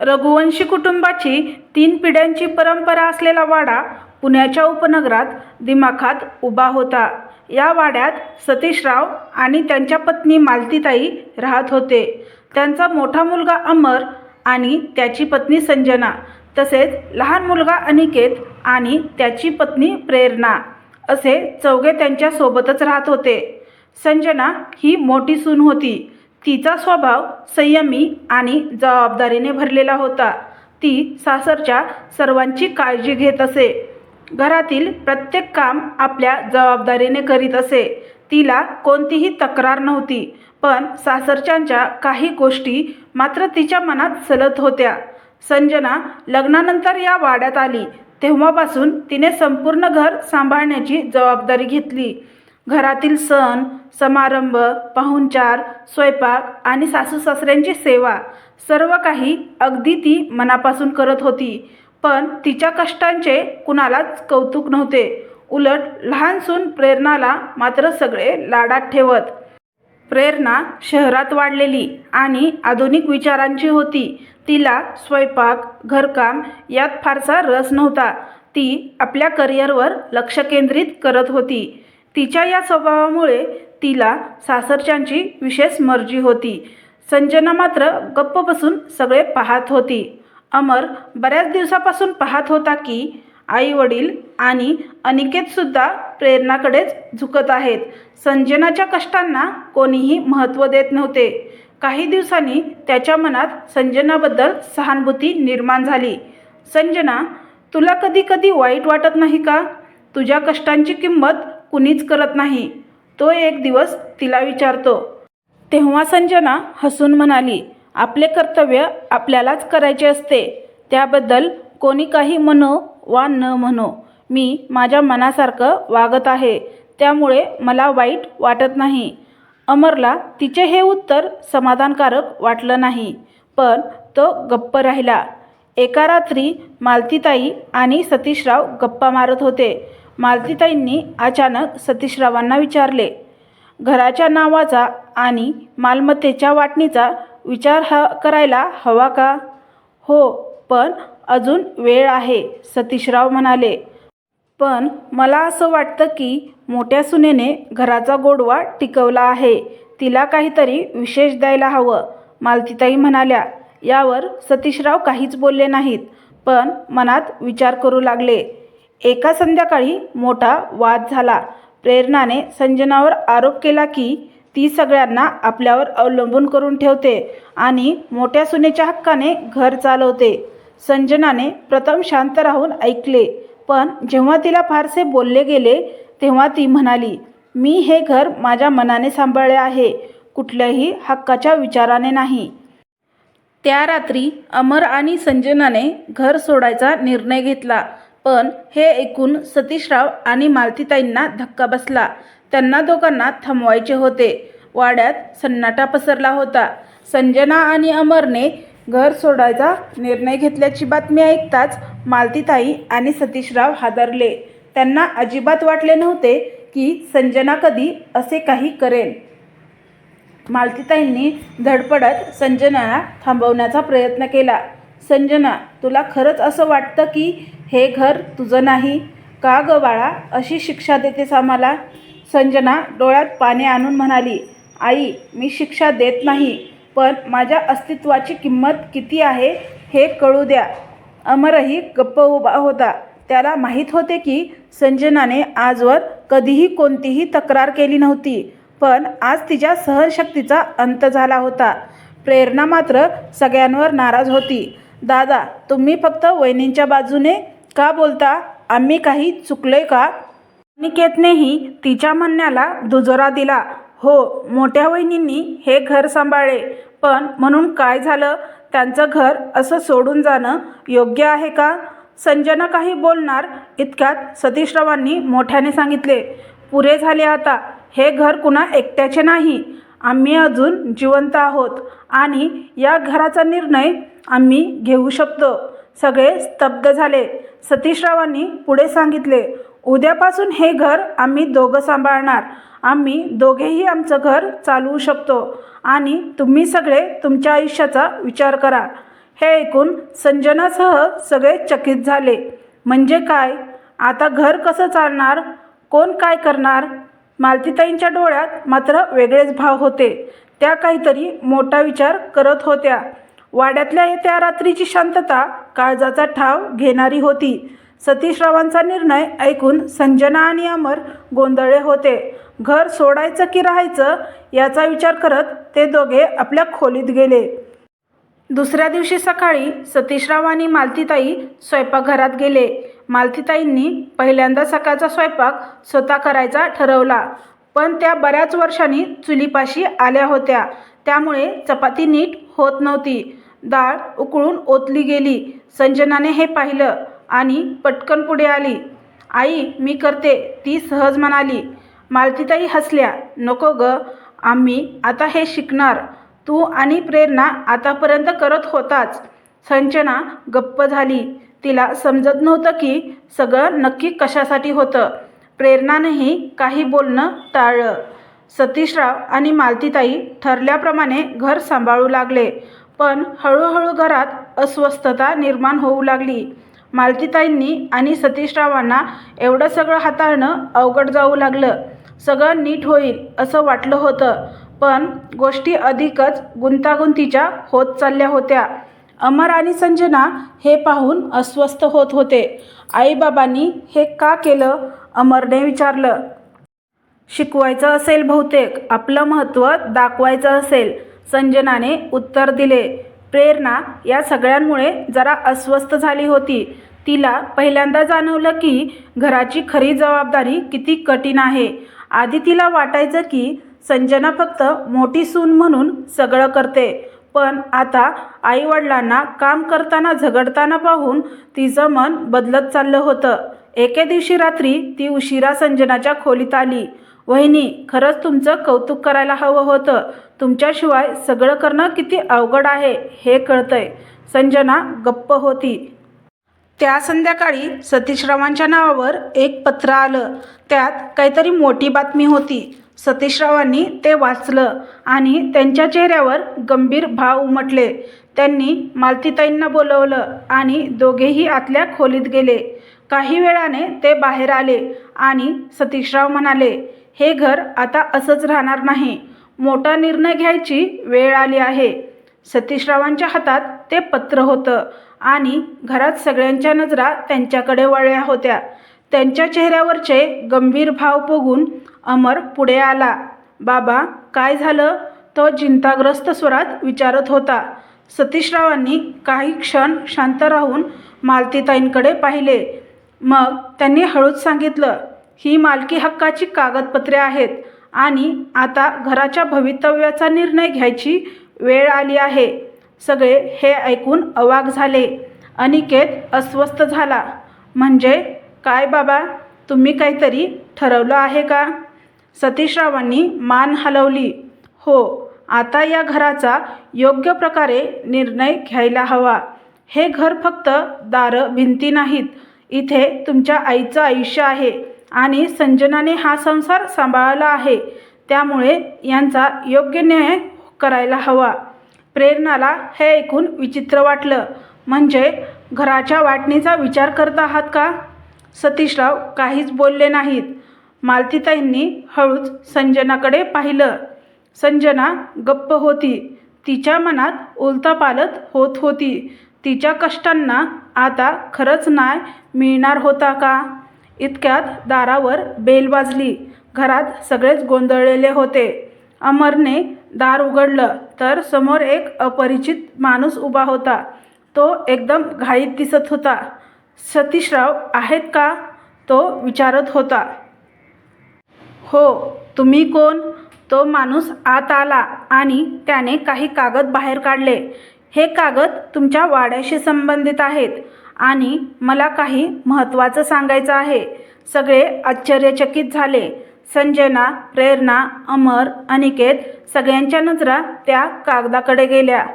रघुवंशी कुटुंबाची तीन पिढ्यांची परंपरा असलेला वाडा पुण्याच्या उपनगरात दिमाखात उभा होता. या वाड्यात सतीशराव आणि त्यांच्या पत्नी मालतीताई राहत होते. त्यांचा मोठा मुलगा अमर आणि त्याची पत्नी संजना तसेच लहान मुलगा अनिकेत आणि त्याची पत्नी प्रेरणा असे चौघे त्यांच्यासोबतच राहत होते. संजना ही मोठी सून होती. तिचा स्वभाव संयमी आणि जबाबदारीने भरलेला होता. ती सासरच्या सर्वांची काळजी घेत असे. घरातील प्रत्येक काम आपल्या जबाबदारीने करीत असे. तिला कोणतीही तक्रार नव्हती पण सासरच्यांच्या काही गोष्टी मात्र तिच्या मनात सलत होत्या. संजना लग्नानंतर या वाड्यात आली. तेव्हापासून तिने संपूर्ण घर सांभाळण्याची जबाबदारी घेतली. घरातील सण समारंभ पाहुणचार स्वयंपाक आणि सासू सासऱ्यांची सेवा सर्व काही अगदी ती मनापासून करत होती. पण तिच्या कष्टांचे कुणालाच कौतुक नव्हते. उलट लहान सून प्रेरणाला मात्र सगळे लाडात ठेवत. प्रेरणा शहरात वाढलेली आणि आधुनिक विचारांची होती. तिला स्वयंपाक घरकाम यात फारसा रस नव्हता. ती आपल्या करिअरवर लक्ष केंद्रित करत होती. तिच्या या स्वभावामुळे तिला सासरच्यांची विशेष मर्जी होती. संजना मात्र गप्प बसून सगळे पाहत होती. अमर बऱ्याच दिवसापासून पाहत होता की आई वडील आणि अनिकेतसुद्धा प्रेरणाकडेच झुकत आहेत. संजनाच्या कष्टांना कोणीही महत्त्व देत नव्हते. काही दिवसांनी त्याच्या मनात संजनाबद्दल सहानुभूती निर्माण झाली. संजना तुला कधी कधी वाईट वाटत नाही का? तुझ्या कष्टांची किंमत कुणीच करत नाही. तो एक दिवस तिला विचारतो तेव्हा संजना हसून म्हणाली आपले कर्तव्य आपल्यालाच करायचे असते. त्याबद्दल कोणी काही म्हणो वा न म्हणो मी माझ्या मनासारखं वागत आहे. त्यामुळे मला वाईट वाटत नाही. अमरला तिचे हे उत्तर समाधानकारक वाटलं नाही. पण तो गप्प राहिला. एका रात्री मालतीताई आणि सतीशराव गप्पा मारत होते. मालतीताईंनी अचानक सतीशरावांना विचारले. घराच्या नावाचा आणि मालमत्तेच्या वाटणीचा विचार हा करायला हवा का? हो पण अजून वेळ आहे सतीशराव म्हणाले. पण मला असं वाटतं की मोठ्या सुनेने घराचा गोडवा टिकवला आहे तिला काहीतरी विशेष द्यायला हवं मालतीताई म्हणाल्या. यावर सतीशराव काहीच बोलले नाहीत पण मनात विचार करू लागले. एका संध्याकाळी मोठा वाद झाला. प्रेरणाने संजनावर आरोप केला की ती सगळ्यांना आपल्यावर अवलंबून करून ठेवते आणि मोठ्या सुनेच्या हक्काने घर चालवते. संजनाने प्रथम शांत राहून ऐकले पण जेव्हा तिला फारसे बोलले गेले तेव्हा ती म्हणाली मी हे घर माझ्या मनाने सांभाळले आहे कुठल्याही हक्काच्या विचाराने नाही. त्या रात्री अमर आणि संजनाने घर सोडायचा निर्णय घेतला. पण हे ऐकून सतीशराव आणि मालतीताईंना धक्का बसला. त्यांना दोघांना थांबवायचे होते. वाड्यात सन्नाटा पसरला होता. संजना आणि अमरने घर सोडायचा निर्णय घेतल्याची बातमी ऐकताच मालतीताई आणि सतीशराव हादरले. त्यांना अजिबात वाटले नव्हते की संजना कधी असे काही करेल. मालतीताईंनी धडपडत संजनाला थांबवण्याचा प्रयत्न केला. संजना तुला खरंच असं वाटतं की हे घर तुझं नाही? का ग बाळा अशी शिक्षा देतेस आम्हाला? संजना डोळ्यात पाणी आणून म्हणाली आई मी शिक्षा देत नाही पण माझ्या अस्तित्वाची किंमत किती आहे हे कळू द्या. अमरही गप्प उभा होता. त्याला माहीत होते की संजनाने आजवर कधीही कोणतीही तक्रार केली नव्हती पण आज तिच्या सहनशक्तीचा अंत झाला होता. प्रेरणा मात्र सगळ्यांवर नाराज होती. दादा तुम्ही फक्त वहिनींच्या बाजूने का बोलता? आम्ही काही चुकलोय का? निकेतनेही तिच्या म्हणण्याला दुजोरा दिला. हो मोठ्या वहिनींनी हे घर सांभाळले. पण म्हणून काय झालं? त्यांचं घर असं सोडून जाणं योग्य आहे का? संजना काही बोलणार इतक्यात सतीशरावांनी मोठ्याने सांगितले पुरे झाले आता. हे घर कुणा एकट्याचे नाही. आम्ही अजून जिवंत आहोत आणि या घराचा निर्णय आम्ही घेऊ शकतो. सगळे स्तब्ध झाले. सतीशरावांनी पुढे सांगितले उद्यापासून हे घर आम्ही दोघं सांभाळणार. आम्ही दोघेही आमचं घर चालवू शकतो. आणि तुम्ही सगळे तुमच्या आयुष्याचा विचार करा. हे ऐकून संजनासह सगळे चकित झाले. म्हणजे काय? आता घर कसं चालणार? कोण काय करणार? मालतीताईंच्या डोळ्यात मात्र वेगळेच भाव होते. त्या काहीतरी मोठा विचार करत होत्या. वाड्यातल्या त्या रात्रीची शांतता काळजाचा ठाव घेणारी होती. सतीशरावांचा निर्णय ऐकून संजना आणि अमर गोंधळे होते. घर सोडायचं की राहायचं याचा विचार करत ते दोघे आपल्या खोलीत गेले. दुसऱ्या दिवशी सकाळी सतीशराव आणि मालतीताई स्वयंपाकघरात गेले. मालतीताईंनी पहिल्यांदा सकाळचा स्वयंपाक स्वतः करायचा ठरवला पण त्या बऱ्याच वर्षांनी चुलीपाशी आल्या होत्या. त्यामुळे चपाती नीट होत नव्हती. डाळ उकळून ओतली गेली. संजनाने हे पाहिलं आणि पटकन पुढे आली. आई मी करते ती सहज म्हणाली. मालतीताई हसल्या नको ग आम्ही आता हे शिकणार. तू आणि प्रेरणा आतापर्यंत करत होताच. संजना गप्प झाली. तिला समजत नव्हतं की सगळं नक्की कशासाठी होतं. प्रेरणानेही काही बोलणं टाळलं. सतीशराव आणि मालतीताई ठरल्याप्रमाणे घर सांभाळू लागले. पण हळूहळू घरात अस्वस्थता निर्माण होऊ लागली. मालतीताईंनी आणि सतीशरावांना एवढं सगळं हाताळणं अवघड जाऊ लागलं. सगळं नीट होईल असं वाटलं होतं पण गोष्टी अधिकच गुंतागुंतीच्या होत चालल्या होत्या. अमर आणि संजना हे पाहून अस्वस्थ होत होते. आईबाबांनी हे का केलं अमरने विचारलं. शिकवायचं असेल बहुतेक आपलं महत्त्व दाखवायचं असेल. संजनाने उत्तर दिले. प्रेरणा या सगळ्यांमुळे जरा अस्वस्थ झाली होती. तिला पहिल्यांदा जाणवलं की घराची खरी जबाबदारी किती कठीण आहे. आधी तिला वाटायचं की संजना फक्त मोठी सून म्हणून सगळं करते. पण आता आईवडिलांना काम करताना झगडताना पाहून तिचं मन बदलत चाललं होतं. एके दिवशी रात्री ती उशिरा संजनाच्या खोलीत आली. वहिनी खरंच तुमचं कौतुक करायला हवं होतं. तुमच्याशिवाय सगळं करणं किती अवघड आहे हे कळतंय. संजना गप्प होती. त्या संध्याकाळी सतीशरावांच्या नावावर एक पत्र आलं. त्यात काहीतरी मोठी बातमी होती. सतीशरावांनी ते वाचलं आणि त्यांच्या चेहऱ्यावर गंभीर भाव उमटले. त्यांनी मालतीताईंना बोलवलं आणि दोघेही आतल्या खोलीत गेले. काही वेळाने ते बाहेर आले आणि सतीशराव म्हणाले हे घर आता असंच राहणार नाही. मोठा निर्णय घ्यायची वेळ आली आहे. सतीशरावांच्या हातात ते पत्र होतं आणि घरात सगळ्यांच्या नजरा त्यांच्याकडे वळल्या होत्या. त्यांच्या चेहऱ्यावरचे गंभीर भाव बघून अमर पुढे आला. बाबा काय झालं? तो चिंताग्रस्त स्वरात विचारत होता. सतीशरावांनी काही क्षण शांत राहून मालतीताईंकडे पाहिले. मग त्यांनी हळूच सांगितलं ही मालकी हक्काची कागदपत्रे आहेत. आणि आता घराच्या भवितव्याचा निर्णय घ्यायची वेळ आली आहे. सगळे हे ऐकून अवाक झाले. अनिकेत अस्वस्थ झाला. म्हणजे काय बाबा? तुम्ही काहीतरी ठरवलं आहे का? सतीशरावांनी मान हलवली. हो आता या घराचा योग्य प्रकारे निर्णय घ्यायला हवा. हे घर फक्त दारं भिंती नाहीत. इथे तुमच्या आईचं आयुष्य आहे. आणि संजनाने हा संसार सांभाळला आहे. त्यामुळे यांचा योग्य न्याय करायला हवा. प्रेरणाला हे ऐकून विचित्र वाटलं. म्हणजे घराच्या वाटणीचा विचार करत आहात का? सतीशराव काहीच बोलले नाहीत. मालतीताईंनी हळूच संजनाकडे पाहिलं. संजना गप्प होती. तिच्या मनात उलतापालत होत होती. तिच्या कष्टांना आता खरंच न्याय मिळणार होता का? इतक्यात दारावर बेल वाजली. घरात सगळेच गोंधळलेले होते. अमरने दार उघडलं तर समोर एक अपरिचित माणूस उभा होता. तो एकदम घाईत दिसत होता. सतीशराव आहेत का? तो विचारत होता. हो तुम्ही कोण? तो माणूस आत आला आणि त्याने काही कागद बाहेर काढले. हे कागद तुमच्या वाड्याशी संबंधित आहेत. आणि मला काही महत्त्वाचं सांगायचं आहे. सगळे आश्चर्यचकित झाले. संजना प्रेरणा अमर अनिकेत सगळ्यांच्या नजरा त्या कागदाकडे गेल्या.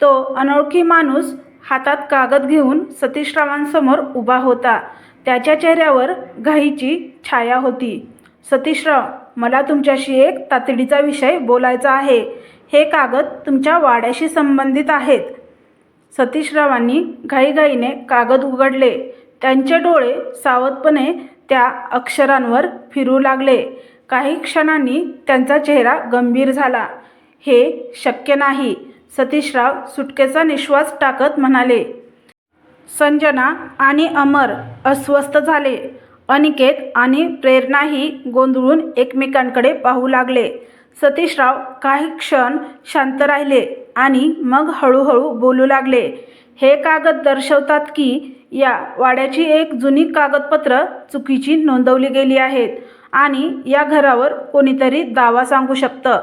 तो अनोळखी माणूस हातात कागद घेऊन सतीशरावांसमोर उभा होता. त्याच्या चेहऱ्यावर घाईची छाया होती. सतीशराव मला तुमच्याशी एक तातडीचा विषय बोलायचा आहे. हे कागद तुमच्या वाड्याशी संबंधित आहेत. सतीशरावांनी घाईघाईने कागद उघडले. त्यांचे डोळे सावधपणे त्या अक्षरांवर फिरू लागले. काही क्षणांनी त्यांचा चेहरा गंभीर झाला. हे शक्य नाही सतीशराव सुटकेचा निश्वास टाकत म्हणाले. संजना आणि अमर अस्वस्थ झाले. अनिकेत आणि प्रेरणाही गोंधळून एकमेकांकडे पाहू लागले. सतीशराव काही क्षण शांत राहिले आणि मग हळूहळू बोलू लागले. हे कागद दर्शवतात की या वाड्याची एक जुनी कागदपत्र चुकीची नोंदवली गेली आहेत आणि या घरावर कोणीतरी दावा सांगू शकतं.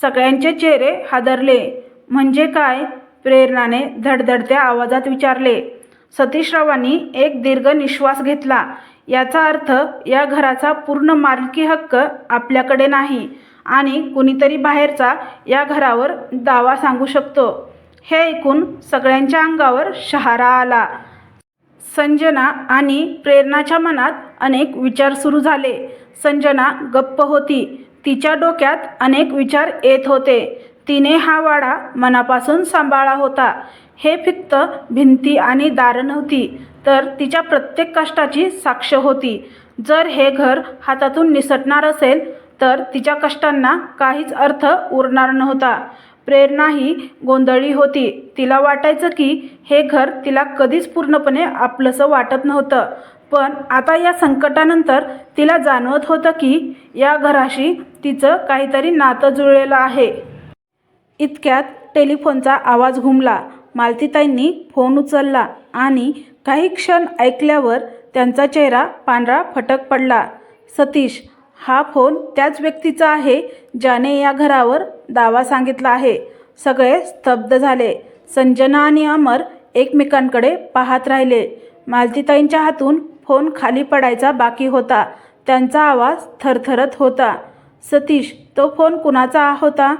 सगळ्यांचे चेहरे हादरले. म्हणजे काय? प्रेरणाने धडधडत्या आवाजात विचारले. सतीशरावांनी एक दीर्घ निश्वास घेतला. याचा अर्थ या घराचा पूर्ण मालकी हक्क आपल्याकडे नाही. आणि कुणीतरी बाहेरचा या घरावर दावा सांगू शकतो. हे ऐकून सगळ्यांच्या अंगावर शहारा आला. संजना आणि प्रेरणाच्या मनात अनेक विचार सुरू झाले. संजना गप्प होती. तिच्या डोक्यात अनेक विचार येत होते. तिने हा वाडा मनापासून सांभाळा होता. हे फक्त भिंती आणि दारं नव्हती तर तिच्या प्रत्येक कष्टाची साक्ष होती. जर हे घर हातातून निसटणार असेल तर तिच्या कष्टांना काहीच अर्थ उरणार नव्हता. प्रेरणाही गोंधळी होती. तिला वाटायचं की हे घर तिला कधीच पूर्णपणे आपलंसं वाटत नव्हतं. पण आता या संकटानंतर तिला जाणवत होतं की या घराशी तिचं काहीतरी नातं जुळलेलं आहे. इतक्यात टेलिफोनचा आवाज घुमला. मालतीताईंनी फोन उचलला आणि काही क्षण ऐकल्यावर त्यांचा चेहरा पांढरा फटक पडला. सतीश हा फोन त्याच व्यक्तीचा आहे ज्याने या घरावर दावा सांगितला आहे. सगळे स्तब्ध झाले. संजना आणि अमर एकमेकांकडे पाहत राहिले. मालतीताईंच्या हातून फोन खाली पडायचा बाकी होता. त्यांचा आवाज थरथरत होता. सतीश तो फोन कुणाचा होता?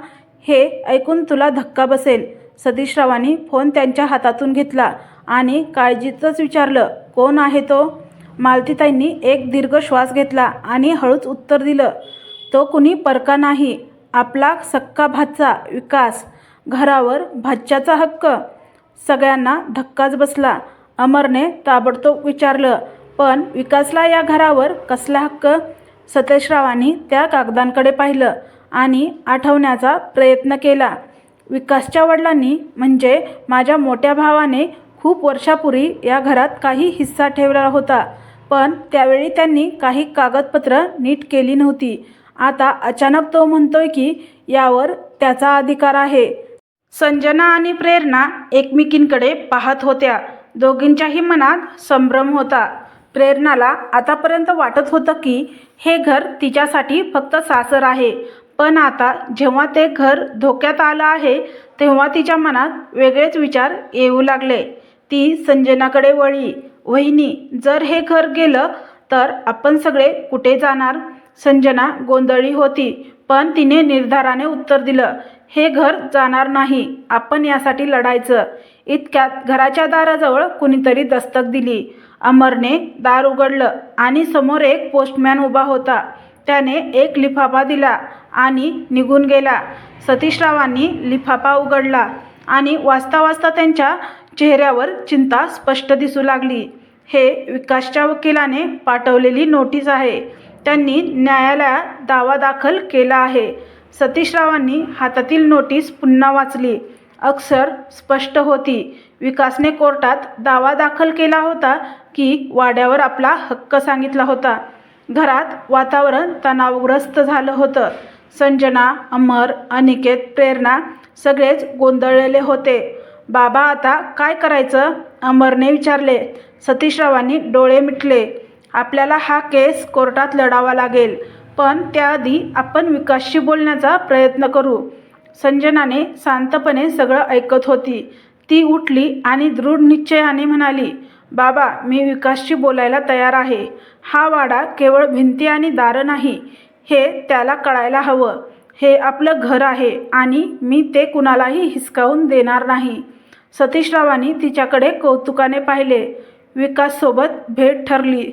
हे ऐकून तुला धक्का बसेल. सतीशरावांनी फोन त्यांच्या हातातून घेतला आणि काळजीतच विचारलं कोण आहे तो? मालतीताईंनी एक दीर्घ श्वास घेतला आणि हळूच उत्तर दिलं तो कुणी परका नाही आपला सक्का भाचा विकास घरावर भाच्याचा हक्क. सगळ्यांना धक्काच बसला. अमरने ताबडतोब विचारलं पण विकासला या घरावर कसला हक्क? सतेशरावांनी त्या कागदांकडे पाहिलं आणि आठवण्याचा प्रयत्न केला. विकासच्या वडिलांनी म्हणजे माझ्या मोठ्या भावाने खूप वर्षापूर्वी या घरात काही हिस्सा ठेवला होता. पण त्यावेळी त्यांनी काही कागदपत्र नीट केली नव्हती. आता अचानक तो म्हणतोय की यावर त्याचा अधिकार आहे. संजना आणि प्रेरणा एकमेकींकडे पाहत होत्या. दोघींच्याही मनात संभ्रम होता. प्रेरणाला आतापर्यंत वाटत होतं की हे घर तिच्यासाठी फक्त सासर आहे. पण आता जेव्हा ते घर धोक्यात आलं आहे तेव्हा तिच्या मनात वेगळेच विचार येऊ लागले. ती संजनाकडे वळी वहिनी जर हे घर गेलं तर आपण सगळे कुठे जाणार? संजना गोंधळी होती पण तिने निर्धाराने उत्तर दिलं हे घर जाणार नाही आपण यासाठी लढायचं. इतक्यात घराच्या दाराजवळ कुणीतरी दस्तक दिली. अमरने दार उघडलं आणि समोर एक पोस्टमॅन उभा होता. त्याने एक लिफाफा दिला आणि निघून गेला. सतीशरावांनी लिफाफा उघडला आणि वाचता वाचता त्यांच्या चेहऱ्यावर चिंता स्पष्ट दिसू लागली. हे विकासच्या वकिलाने पाठवलेली नोटीस आहे. त्यांनी न्यायालयात दावा दाखल केला आहे. सतीशरावांनी हातातील नोटीस पुन्हा वाचली. अक्षर स्पष्ट होती. विकासने कोर्टात दावा दाखल केला होता की वाड्यावर आपला हक्क सांगितला होता. घरात वातावरण तणावग्रस्त झालं होतं. संजना अमर अनिकेत प्रेरणा सगळेच गोंधळलेले होते. बाबा आता काय करायचं? अमरने विचारले. सतीशरावांनी डोळे मिटले. आपल्याला हा केस कोर्टात लढावा लागेल. पण त्याआधी आपण विकासशी बोलण्याचा प्रयत्न करू. संजनाने शांतपणे सगळं ऐकत होती. ती उठली आणि दृढ निश्चयाने म्हणाली बाबा मी विकासशी बोलायला तयार आहे. हा वाडा केवळ भिंती आणि दारं नाही. हे त्याला कळायला हवं. हे आपलं घर आहे आणि मी ते कुणालाही हिसकावून देणार नाही. सतीशरावांनी तिच्याकडे कौतुकाने पाहिले. विकाससोबत भेट ठरली.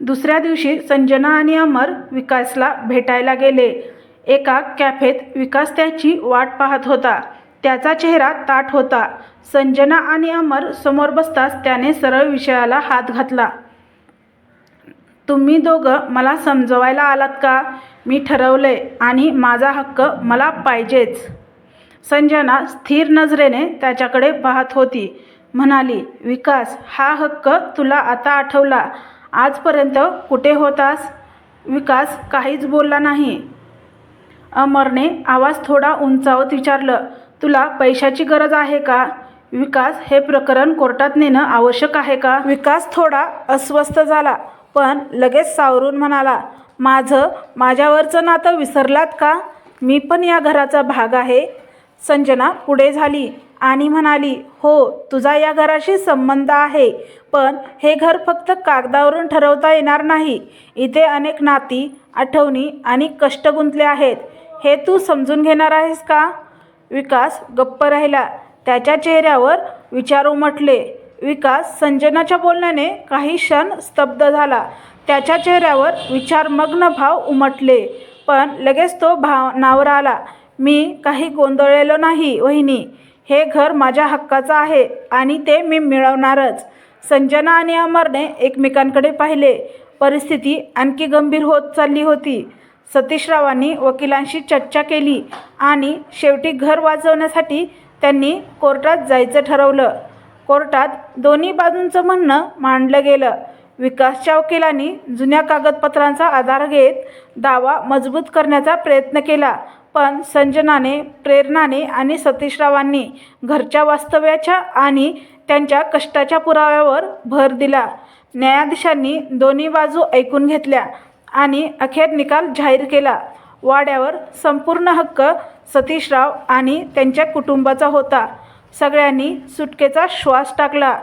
दुसऱ्या दिवशी संजना आणि अमर विकासला भेटायला गेले. एका कॅफेत विकास त्याची वाट पाहत होता. त्याचा चेहरा ताठ होता. संजना आणि अमर समोर बसताच त्याने सरळ विषयाला हात घातला. तुम्ही दोघं मला समजवायला आलात का? मी ठरवलंय आणि माझा हक्क मला पाहिजेच. संजना स्थिर नजरेने त्याच्याकडे पाहत होती. म्हणाली विकास हा हक्क तुला आता आठवला. आजपर्यंत कुठे होतास? विकास काहीच बोलला नाही. अमरने आवाज थोडा उंचावत विचारलं तुला पैशाची गरज आहे का? विकास हे प्रकरण कोर्टात नेणं आवश्यक आहे का? विकास थोडा अस्वस्थ झाला पण लगेच सावरून म्हणाला माझं माझ्यावरचं नातं विसरलात का? मी पण या घराचा भाग आहे. संजना पुढे झाली आणि म्हणाली हो तुझा या घराशी संबंध आहे पण हे घर फक्त कागदावरून ठरवता येणार नाही. इथे अनेक नाती आठवणी आणि कष्ट गुंतले आहेत. हे तू समजून घेणार आहेस का? विकास गप्प राहिला. त्याच्या चेहऱ्यावर विचार उमटले. विकास संजनाच्या बोलण्याने काही क्षण स्तब्ध झाला. त्याच्या चेहऱ्यावर विचारमग्न भाव उमटले. पण लगेच तो भाव नावर आला. मी काही गोंधळलेलो नाही वहिनी. हे घर माझ्या हक्काचं आहे आणि ते मी मिळवणारच. संजना आणि अमरने एकमेकांकडे पाहिले. परिस्थिती आणखी गंभीर होत चालली होती. सतीशरावांनी वकिलांशी चर्चा केली आणि शेवटी घर वाचवण्यासाठी त्यांनी कोर्टात जायचं ठरवलं. कोर्टात दोन्ही बाजूंचं म्हणणं मांडलं गेलं. विकासच्या वकिलांनी जुन्या कागदपत्रांचा आधार घेत दावा मजबूत करण्याचा प्रयत्न केला. पण संजनाने प्रेरणाने आणि सतीशरावांनी घरच्या वास्तव्याच्या आणि त्यांच्या कष्टाच्या पुराव्यावर भर दिला. न्यायाधीशांनी दोन्ही बाजू ऐकून घेतल्या आणि अखेर निकाल जाहीर केला. वाड्यावर संपूर्ण हक्क सतीशराव आणि त्यांच्या कुटुंबाचा होता. सगळ्यांनी सुटकेचा श्वास टाकला.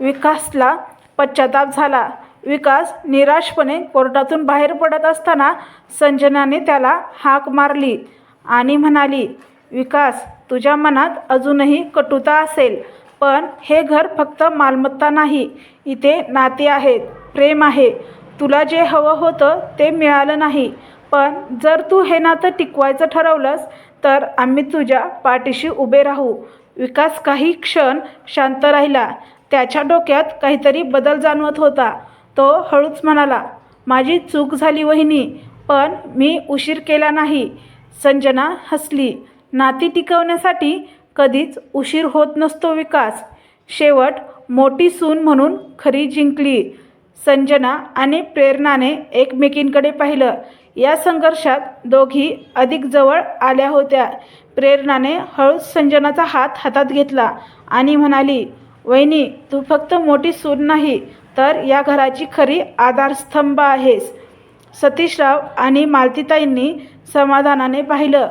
विकासला पश्चाताप झाला. विकास निराशपणे कोर्टातून बाहेर पडत असताना संजनाने त्याला हाक मारली. आणि म्हणाली विकास तुझ्या मनात अजूनही कटुता असेल पण हे घर फक्त मालमत्ता नाही. इथे नाते आहेत प्रेम आहे. तुला जे हवं होतं ते मिळालं नाही. पण जर तू हे नातं टिकवायचं ठरवलंस तर आम्ही तुझ्या पाठीशी उभे राहू. विकास काही क्षण शांत राहिला. त्याच्या डोक्यात काहीतरी बदल जाणवत होता. तो हळूच म्हणाला माझी चूक झाली वहिनी पण मी उशीर केला नाही. संजना हसली. नाती टिकवण्यासाठी कधीच उशीर होत नसतो विकास. शेवट मोठी सून म्हणून खरी जिंकली. संजना आणि प्रेरणाने एकमेकींकडे पाहिलं. या संघर्षात दोघी अधिक जवळ आल्या होत्या. प्रेरणाने हळूच संजनाचा हात हातात घेतला आणि म्हणाली वहिनी तू फक्त मोठी सून नाही तर या घराची खरी आधारस्तंभ आहेस. सतीशराव आणि मालतीताईंनी समाधानाने पाहिलं.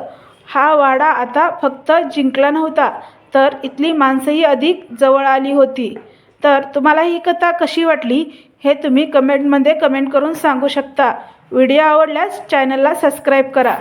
हा वाडा आता फक्त जिंकला नव्हता तर इथली माणसंही अधिक जवळ आली होती. तर तुम्हाला ही कथा कशी वाटली हे तुम्ही कमेंटमध्ये कमेंट करून सांगू शकता. व्हिडिओ आवडल्यास चॅनलला सबस्क्राईब करा.